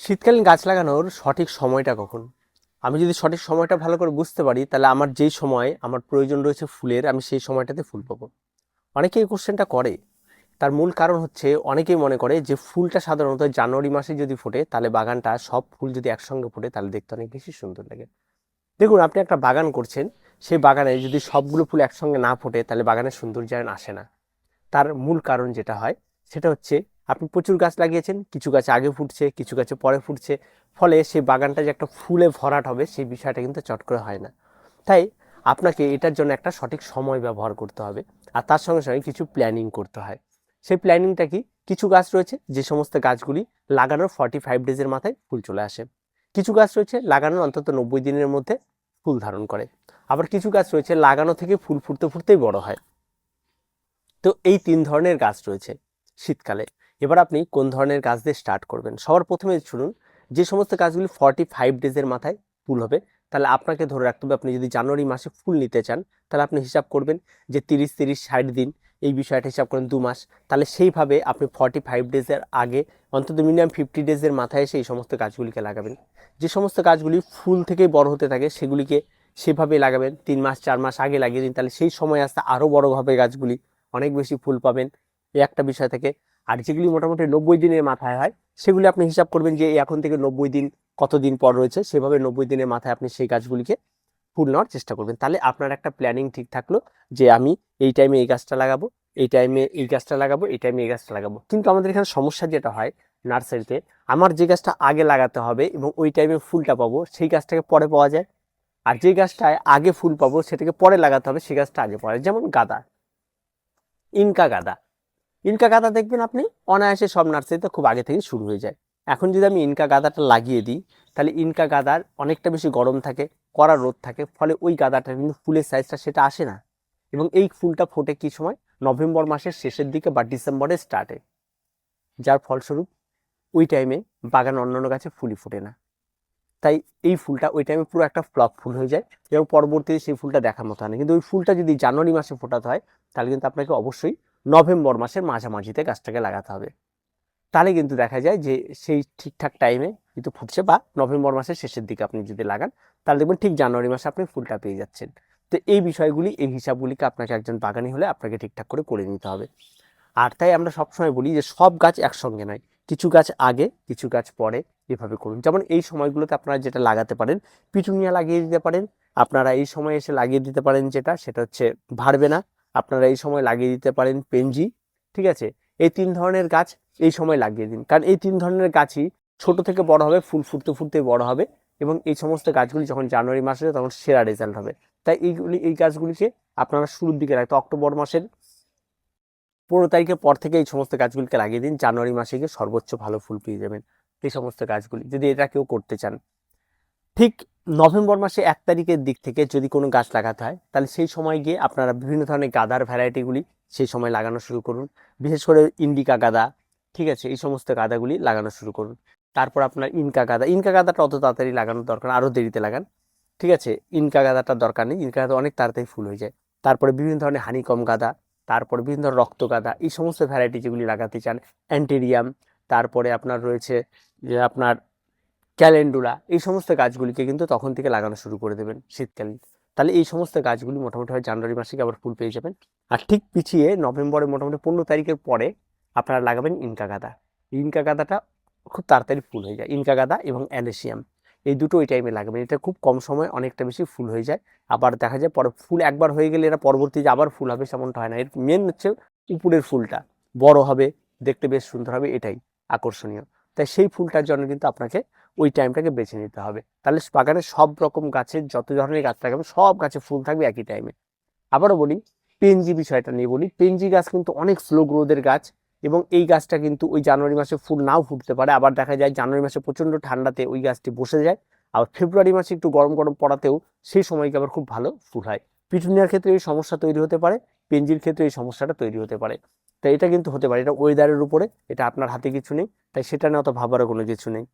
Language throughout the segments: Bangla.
শীতকালীন গাছ লাগানোর সঠিক সময়টা কখন? আমি যদি সঠিক সময়টা ভালো করে বুঝতে পারি, তাহলে আমার যেই সময় আমার প্রয়োজন রয়েছে ফুলের, আমি সেই সময়টাতে ফুল পাবো। অনেকে এই কোশ্চেনটা করে। তার মূল কারণ হচ্ছে, অনেকেই মনে করে যে ফুলটা সাধারণত জানুয়ারি মাসে যদি ফোটে, তাহলে বাগানটা সব ফুল যদি একসঙ্গে ফোটে, তাহলে দেখতে অনেক বেশি সুন্দর লাগে। দেখুন, আপনি একটা বাগান করছেন, সেই বাগানে যদি সবগুলো ফুল একসঙ্গে না ফোটে, তাহলে বাগানের সৌন্দর্যায়ন আসে না। তার মূল কারণ যেটা হয়, সেটা হচ্ছে আপনি প্রচুর গাছ লাগিয়েছেন, কিছু গাছ আগে ফুটছে, কিছু গাছে পরে ফুটছে, ফলে সেই বাগানটা যে একটা ফুলে ভরাট হবে সেই বিষয়টা কিন্তু চট করে হয় না। তাই আপনাকে এটার জন্য একটা সঠিক সময় ব্যবহার করতে হবে আর তার সঙ্গে সঙ্গে কিছু প্ল্যানিং করতে হয়। সেই প্ল্যানিংটা কি? কিছু গাছ রয়েছে যে সমস্ত গাছগুলি লাগানোর ফর্টি ফাইভ ডেজের মাথায় ফুল চলে আসে। কিছু গাছ রয়েছে লাগানোর অন্তত নব্বই দিনের মধ্যে ফুল ধারণ করে। আবার কিছু গাছ রয়েছে লাগানো থেকে ফুল ফুটতে ফুটতেই বড় হয়। তো এই তিন ধরনের গাছ রয়েছে শীতকালে। এবার আপনি কোন ধরনের গাছ দিয়ে স্টার্ট করবেন? সবার প্রথমে শুনুন, যে সমস্ত গাছগুলি ফর্টি ফাইভ ডেজের মাথায় ফুল হবে, তাহলে আপনাকে ধরে রাখতে হবে, আপনি যদি জানুয়ারি মাসে ফুল নিতে চান, তাহলে আপনি হিসাব করবেন যে তিরিশ তিরিশ, ষাট দিন, এই বিষয়টা হিসাব করেন দু মাস, তাহলে সেইভাবে আপনি ফর্টি ফাইভ ডেজের আগে, অন্তত মিনিমাম ফিফটি ডেজের মাথায় এসে এই সমস্ত গাছগুলিকে লাগাবেন। যে সমস্ত গাছগুলি ফুল থেকেই বড় হতে থাকে, সেগুলিকে সেভাবে লাগাবেন, তিন মাস, চার মাস আগে লাগিয়ে দিন, তাহলে সেই সময় আসতে আরও বড় হবে গাছগুলি অনেক বেশি ফুল পাবেন। এই একটা বিষয় থেকে আর যেগুলি মোটামুটি নব্বই দিনের মাথায় হয়, সেগুলি আপনি হিসাব করবেন যে এখন থেকে নব্বই দিন কতদিন পর রয়েছে, সেভাবে নব্বই দিনের মাথায় আপনি সেই গাছগুলিকে ফুল নেওয়ার চেষ্টা করবেন। তাহলে আপনার একটা প্ল্যানিং ঠিক থাকল যে আমি এই টাইমে এই গাছটা লাগাবো, এই টাইমে এই গাছটা লাগাবো, এই টাইমে এই গাছটা লাগাবো। কিন্তু আমাদের এখানে সমস্যা যেটা হয় নার্সারিতে, আমার যে গাছটা আগে লাগাতে হবে এবং ওই টাইমে ফুলটা পাবো, সেই গাছটাকে পরে পাওয়া যায়। আর যে গাছটায় আগে ফুল পাবো, সেটাকে পরে লাগাতে হবে, সেই গাছটা আগে পাওয়া যায়। যেমন গাঁদা, ইনকা গাঁদা। ইনকা গাঁদা দেখবেন আপনি? অনায়াসে সব নার্সারিতে খুব আগে থেকে শুরু হয়ে যায়। এখন যদি আমি ইনকা গাঁদাটা লাগিয়ে দিই, তাহলে ইনকা গাঁদার অনেকটা বেশি গরম থাকে, কড়া রোদ থাকে, ফলে ওই গাঁদাটার কিন্তু ফুলের সাইজটা সেটা আসে না। এবং এই ফুলটা ফোটে কি সময়? নভেম্বর মাসের শেষের দিকে বা ডিসেম্বরের স্টার্টে যার ফলস্বরূপ ওই টাইমে বাগান অন্যান্য গাছে ফুলই ফোটে না। তাই এই ফুলটা ওই টাইমে পুরো একটা ফ্লপ ফুল হয়ে যায়। এবং পরবর্তীতে সেই ফুলটা দেখার মতো হয় না। কিন্তু ওই ফুলটা যদি জানুয়ারি মাসে ফোটাতে হয়, তাহলে কিন্তু আপনাকে অবশ্যই নভেম্বর মাসের মাঝামাঝিতে গাছটাকে লাগাতে হবে। তাহলে কিন্তু দেখা যায় যে সেই ঠিকঠাক টাইমে কিন্তু ফুটছে বা নভেম্বর মাসের শেষের দিকে আপনি যদি লাগান, তাহলে দেখবেন ঠিক জানুয়ারি মাসে আপনি ফুলটা পেয়ে যাচ্ছেন। তো এই বিষয়গুলি, এই হিসাবগুলিকে আপনাকে একজন বাগানি হলে আপনাকে ঠিকঠাক করে করে নিতে হবে। আর তাই আমরা সবসময় বলি যে সব গাছ একসঙ্গে নয়, কিছু গাছ আগে, কিছু গাছ পরে এভাবে করুন। যেমন এই সময়গুলোতে আপনারা যেটা লাগাতে পারেন, পিটুনিয়া লাগিয়ে দিতে পারেন। আপনারা এই সময় এসে লাগিয়ে দিতে পারেন যেটা, সেটা হচ্ছে ভারবে না। আপনারা এই সময় লাগিয়ে দিতে পারেন পেনজি ঠিক আছে? এই তিন ধরনের গাছ এই সময় লাগিয়ে দিন। কারণ এই তিন ধরনের গাছই ছোট থেকে বড় হবে, ফুল ফুটতে ফুটতে বড় হবে এবং এই সমস্ত গাছগুলি যখন জানুয়ারি মাসে তখন সেরা রেজাল্ট হবে। তাই এইগুলি, এই গাছগুলিকে আপনারা শুরুর দিকে রাখতে, অক্টোবর মাসের পনেরো তারিখের পর থেকে এই সমস্ত গাছগুলিকে লাগিয়ে দিন। জানুয়ারি মাসে গিয়ে সর্বোচ্চ ভালো ফুল পেয়ে যাবেন। এই সমস্ত গাছগুলি, যদি এটা কেউ করতে চান। ঠিক নভেম্বর মাসে এক তারিখের দিক থেকে যদি কোনো গাছ লাগাতে হয়, তাহলে সেই সময় গিয়ে আপনারা বিভিন্ন ধরনের গাদার ভ্যারাইটিগুলি সেই সময় লাগানো শুরু করুন। বিশেষ করে ইন্ডিকা গাদা, ঠিক আছে, এই সমস্ত গাদাগুলি লাগানো শুরু করুন। তারপর আপনার ইনকা গাদা, ইনকা গাদাটা অত তাড়াতাড়ি লাগানোর দরকার আরও দেরিতে লাগান, ঠিক আছে, ইনকা গাদাটার দরকার নেই, ইনকা গাদা অনেক তাড়াতাড়ি ফুল হয়ে যায়। তারপরে বিভিন্ন ধরনের হানিকম গাদা, তারপরে বিভিন্ন ধরনের রক্ত গাদা, এই সমস্ত ভ্যারাইটি যেগুলি লাগাতে চান অ্যান্টেরিয়াম তারপরে আপনার রয়েছে যে আপনার ক্যালেন্ডুলা, এই সমস্ত গাছগুলিকে কিন্তু তখন থেকে লাগানো শুরু করে দেবেন শীতকালীন। তাহলে এই সমস্ত গাছগুলি মোটামুটি হয় জানুয়ারি মাসে আবার ফুল পেয়ে যাবেন। আর ঠিক পিছিয়ে নভেম্বরে মোটামুটি পনেরো তারিখের পরে আপনারা লাগাবেন ইনকা গাঁদা। ইনকা গাঁদাটা খুব তাড়াতাড়ি ফুল হয়ে যায়। ইনকা গাঁদা এবং অ্যালেসিয়াম, এই দুটো ওই টাইমে লাগাবেন। এটা খুব কম সময় অনেকটা বেশি ফুল হয়ে যায়। আবার দেখা যায় পরে ফুল একবার হয়ে গেলে এরা পরবর্তী যে আবার ফুল হবে সেমনটা হয় না। এর মেন হচ্ছে উপরের ফুলটা। বড় হবে, দেখতে বেশ সুন্দর হবে, এটাই আকর্ষণীয়। তাই সেই ফুলটার জন্য কিন্তু আপনাকে ওই টাইমটাকে বেছে নিতে হবে। তাহলে বাগানে সব রকম গাছের যত ধরনের গাছ লাগাবেন সব গাছে ফুল থাকবে একই টাইমে আবারও বলি পেনজি বিষয়টা নিয়ে বলি। পেনজি গাছ কিন্তু অনেক স্লো গ্রোথের গাছ এবং এই গাছটা কিন্তু ওই জানুয়ারি মাসে ফুল নাও ফুটতে পারে। আবার দেখা যায় জানুয়ারি মাসে প্রচণ্ড ঠান্ডাতে ওই গাছটি বসে যায়। আবার ফেব্রুয়ারি মাসে একটু গরম গরম পড়াতেও সেই সময়কে আবার খুব ভালো ফুল হয়। পিটুনিয়ার ক্ষেত্রে এই সমস্যা তৈরি হতে পারে পেনজির ক্ষেত্রে এই সমস্যাটা তৈরি হতে পারে। তাই এটা কিন্তু হতে পারে, এটা ওয়েদারের উপরে, এটা আপনার হাতে কিছু নেই, তাই সেটা নিয়ে অত ভাবারও কোনো কিছু নেই।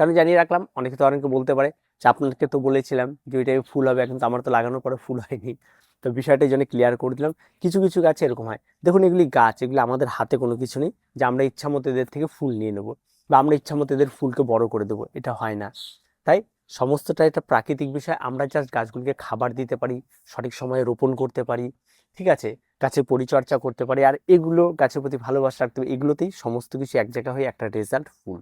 কারণ জানিয়ে রাখলাম, অনেকে তো অনেকে বলতে পারে যে আপনাকে তো বলেছিলাম যে ওইটাই ফুল হবে কিন্তু আমার তো লাগানোর পরে ফুল হয়নি। তো বিষয়টা জন্য ক্লিয়ার করে দিলাম। কিছু কিছু গাছ এরকম হয়। দেখুন, এগুলি গাছ, এগুলি আমাদের হাতে কোনো কিছু নেই যে আমরা ইচ্ছা মতো এদের থেকে ফুল নিয়ে নেব বা আমরা ইচ্ছা মতো এদের ফুলকে বড় করে দেবো, এটা হয় না। তাই সমস্তটা একটা প্রাকৃতিক বিষয়, আমরা জাস্ট গাছগুলিকে খাবার দিতে পারি, সঠিক সময়ে রোপণ করতে পারি, ঠিক আছে? গাছের পরিচর্যা করতে পারি, আর এগুলো গাছের প্রতি ভালোবাসা রাখতে হবে, এগুলোতেই সমস্ত কিছু এক জায়গা হয়ে একটা রেজাল্ট ফুল।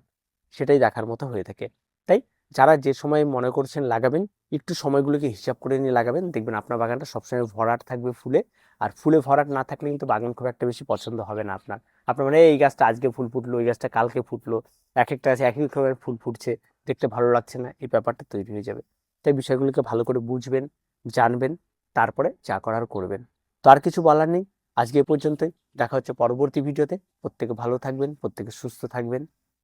সেটাই দেখার মতো হয়ে থাকে। তাই যারা যে সময় মনে করছেন লাগাবেন, একটু সময়গুলোকে হিসাব করে নিয়ে লাগাবেন। দেখবেন আপনার বাগানটা সবসময় ভরাট থাকবে ফুলে। আর ফুলে ভরাট না থাকলে কিন্তু বাগান খুব একটা বেশি পছন্দ হবে না আপনার। আপনার মানে এই গাছটা আজকে ফুল ফুটলো, এই গাছটা কালকে ফুটলো এক একটা আছে এক এক রকমের ফুল ফুটছে, দেখতে ভালো লাগছে না, এই ব্যাপারটা তৈরি হয়ে যাবে। তাই বিষয়গুলোকে ভালো করে বুঝবেন, জানবেন, তারপরে যা করার করবেন। তো আর কিছু বলার নেই। আজকে পর্যন্তই। দেখা হচ্ছে পরবর্তী ভিডিওতে। প্রত্যেকে ভালো থাকবেন, প্রত্যেকে সুস্থ থাকবেন।